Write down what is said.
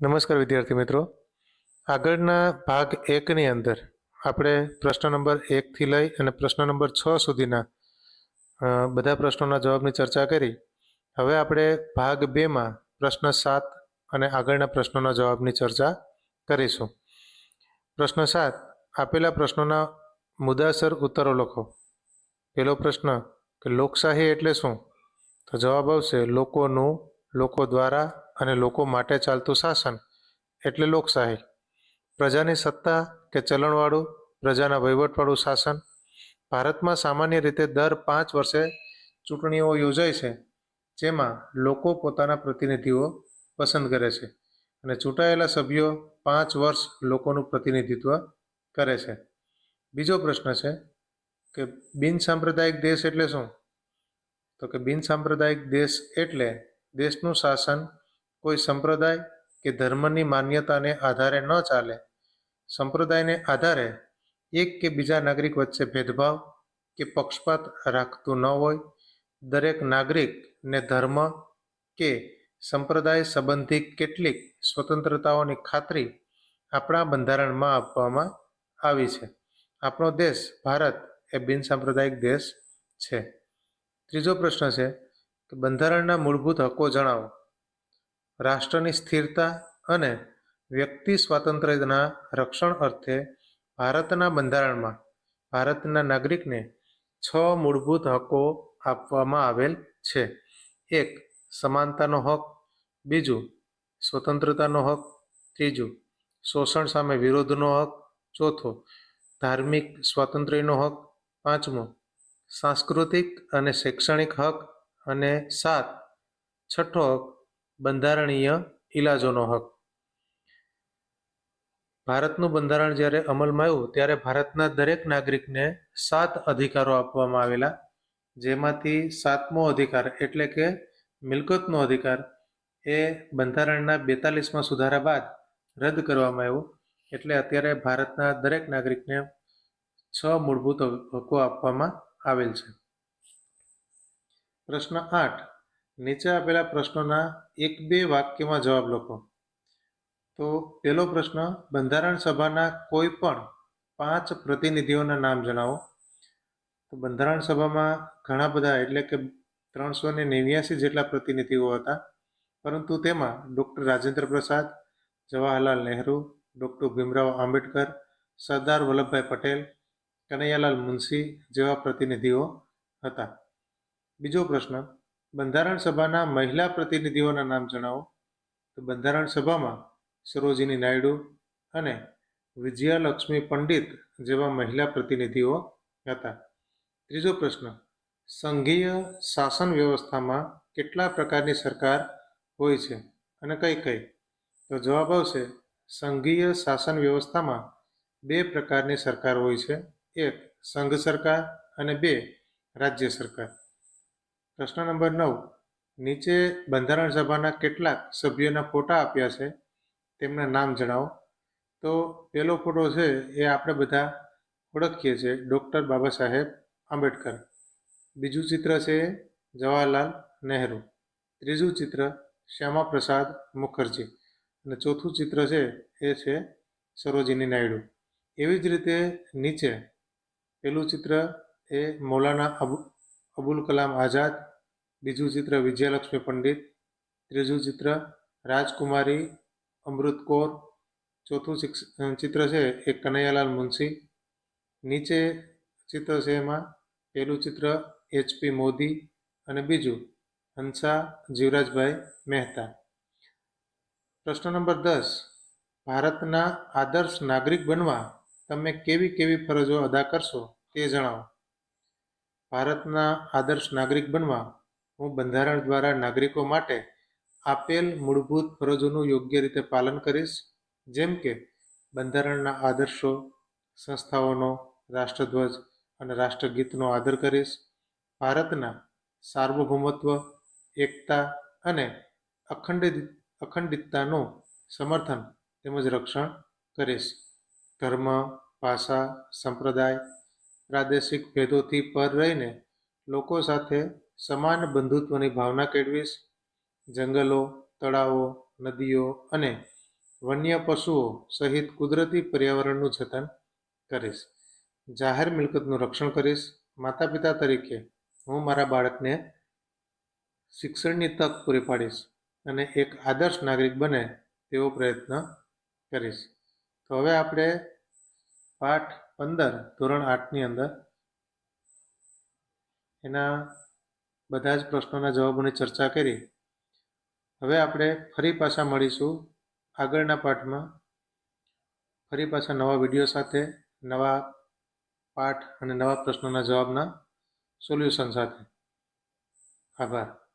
નમસ્કાર વિદ્યાર્થી મિત્રો. આગળના ભાગ એકની અંદર આપણે પ્રશ્ન નંબર એકથી લઈ અને પ્રશ્ન નંબર છ સુધીના બધા પ્રશ્નોના જવાબની ચર્ચા કરી. હવે આપણે ભાગ બેમાં પ્રશ્ન સાત અને આગળના પ્રશ્નોના જવાબની ચર્ચા કરીશું. પ્રશ્ન સાત, આપેલા પ્રશ્નોના મુદ્દાસર ઉત્તરો લખો. પહેલો પ્રશ્ન, કે લોકશાહી એટલે શું? તો જવાબ આવશે, લોકોનું, લોકો દ્વારા અને લોકો માટે ચાલતું શાસન એટલે લોકશાહી. પ્રજાની સત્તા કે ચલણવાળું, પ્રજાના વહીવટવાળું શાસન. ભારતમાં સામાન્ય રીતે દર પાંચ વર્ષે ચૂંટણીઓ યોજાય છે, જેમાં લોકો પોતાના પ્રતિનિધિઓ પસંદ કરે છે અને ચૂંટાયેલા સભ્યો પાંચ વર્ષ લોકોનું પ્રતિનિધિત્વ કરે છે. બીજો પ્રશ્ન છે કે બિન સાંપ્રદાયિક દેશ એટલે શું? તો કે બિન સાંપ્રદાયિક દેશ એટલે દેશનું શાસન કોઈ સંપ્રદાય કે ધર્મની માન્યતાને આધારે ન ચાલે. સંપ્રદાયને આધારે એક કે બીજા નાગરિક વચ્ચે ભેદભાવ કે પક્ષપાત રાખતું ન હોય. દરેક નાગરિકને ધર્મ કે સંપ્રદાય સંબંધી કેટલીક સ્વતંત્રતાઓની ખાતરી આપણા બંધારણમાં આપવામાં આવી છે. આપણો દેશ ભારત એ બિન સાંપ્રદાયિક દેશ છે. ત્રીજો પ્રશ્ન છે કે બંધારણના મૂળભૂત હકો જણાવો. રાષ્ટ્રની સ્થિરતા અને વ્યક્તિ સ્વાતંત્ર્યના રક્ષણ અર્થે ભારતના બંધારણમાં ભારતના નાગરિકને છ મૂળભૂત હકો આપવામાં આવેલ છે. એક, સમાનતાનો હક. બીજું, સ્વતંત્રતાનો હક. ત્રીજું, શોષણ સામે વિરોધનો હક. ચોથો, ધાર્મિક સ્વાતંત્ર્યનો હક. પાંચમો, સાંસ્કૃતિક અને શૈક્ષણિક હક. અને સાત, છઠ્ઠો હક બંધારણીય ઇલાજોનો હક. ભારતનું બંધારણ જ્યારે અમલમાં આવ્યું, ત્યારે ભારતના દરેક નાગરિકને સાત અધિકારો આપવામાં આવેલા, જેમાંથી સાતમો અધિકાર એટલે કે મિલકતનો અધિકાર, એ બંધારણના બેતાલીસમાં સુધારા બાદ રદ કરવામાં આવ્યો. એટલે અત્યારે ભારતના દરેક નાગરિકને છ મૂળભૂત હકો આપવામાં આવેલ છે. પ્રશ્ન આઠ. નીચે આપેલા પ્રશ્નોના એક બે વાક્યમાં જવાબ લખો. તો પહેલો પ્રશ્ન, બંધારણ સભાના કોઈ પણ પાંચ પ્રતિનિધિઓના નામ જણાવો. તો બંધારણ સભામાં ઘણા બધા, એટલે કે ત્રણસો ને નેવ્યાસી જેટલા પ્રતિનિધિઓ હતા. પરંતુ તેમાં ડૉક્ટર રાજેન્દ્ર પ્રસાદ, જવાહરલાલ નહેરુ, ડૉક્ટર ભીમરાવ આંબેડકર, સરદાર વલ્લભભાઈ પટેલ, કનૈયાલાલ મુનશી જેવા પ્રતિનિધિઓ હતા. બીજો પ્રશ્ન બંધારણ સભાના મહિલા પ્રતિનિધિઓના નામ જણાવો. તો બંધારણ સભામાં સરોજિની નાયડુ અને વિજયાલક્ષ્મી પંડિત જેવા મહિલા પ્રતિનિધિઓ હતા. ત્રીજો પ્રશ્ન, સંઘીય શાસન વ્યવસ્થામાં કેટલા પ્રકારની સરકાર હોય છે અને કઈ કઈ? તો જવાબ આવશે, સંઘીય શાસન વ્યવસ્થામાં બે પ્રકારની સરકાર હોય છે. એક સંઘ સરકાર અને બે રાજ્ય સરકાર. પ્રશ્ન નંબર નવ. નીચે બંધારણ સભાના કેટલાક સભ્યોના ફોટા આપ્યા છે, તેમના નામ જણાવો. તો પહેલો ફોટો છે એ આપણે બધા ઓળખીએ છીએ, ડૉક્ટર બાબા સાહેબ આંબેડકર. બીજું ચિત્ર છે જવાહરલાલ નહેરુ. ત્રીજું ચિત્ર શ્યામા પ્રસાદ મુખર્જી. અને ચોથું ચિત્ર છે એ છે સરોજિની નાયડુ. એવી જ રીતે નીચે પેલું ચિત્ર એ મૌલાના અબુ, અબુલ કલામ આઝાદ બીજું ચિત્ર વિજયલક્ષ્મી પંડિત, ત્રીજું ચિત્ર રાજકુમારી અમૃત કૌર, ચોથું ચિત્ર છે એ કનૈયાલાલ મુનશી. નીચે ચિત્ર છે એમાં પહેલું ચિત્ર એચપી મોદી અને બીજું હંસા જીવરાજભાઈ મહેતા. પ્રશ્ન નંબર દસ, ભારતના આદર્શ નાગરિક બનવા તમે કેવી કેવી ફરજો અદા કરશો તે જણાવો. ભારતના આદર્શ નાગરિક બનવા હું બંધારણ દ્વારા નાગરિકો માટે આપેલ મૂળભૂત ફરજોનું યોગ્ય રીતે પાલન કરીશ, જેમ કે બંધારણના આદર્શો, સંસ્થાઓનો રાષ્ટ્રધ્વજ અને રાષ્ટ્રગીતનો આદર કરીશ, ભારતના સાર્વભૌમત્વ, એકતા અને અખંડિત, અખંડિતતાનું સમર્થન તેમજ રક્ષણ કરીશ. ધર્મ, ભાષા, સંપ્રદાય, પ્રાદેશિક ભેદોથી પર રહીને લોકો સાથે સમાન બંધુત્વની ભાવના કેળવીશ. જંગલો, તળાવો, નદીઓ અને વન્ય પશુઓ સહિત કુદરતી પર્યાવરણનું જતન કરીશ. જાહેર મિલકતનું રક્ષણ કરીશ. માતા પિતા તરીકે હું મારા બાળકને શિક્ષણની તક પૂરી પાડીશ અને એક આદર્શ નાગરિક બને તેવો પ્રયત્ન કરીશ. તો હવે આપણે પાઠ પંદર, ધોરણ આઠની અંદર એના બધા જ પ્રશ્નોના જવાબોની ચર્ચા કરી. હવે આપણે ફરી પાછા મળીશું આગળના પાઠમાં. ફરી પાછા નવા વીડિયો સાથે, નવા પાઠ અને નવા પ્રશ્નોના જવાબના સોલ્યુશન સાથે. આભાર.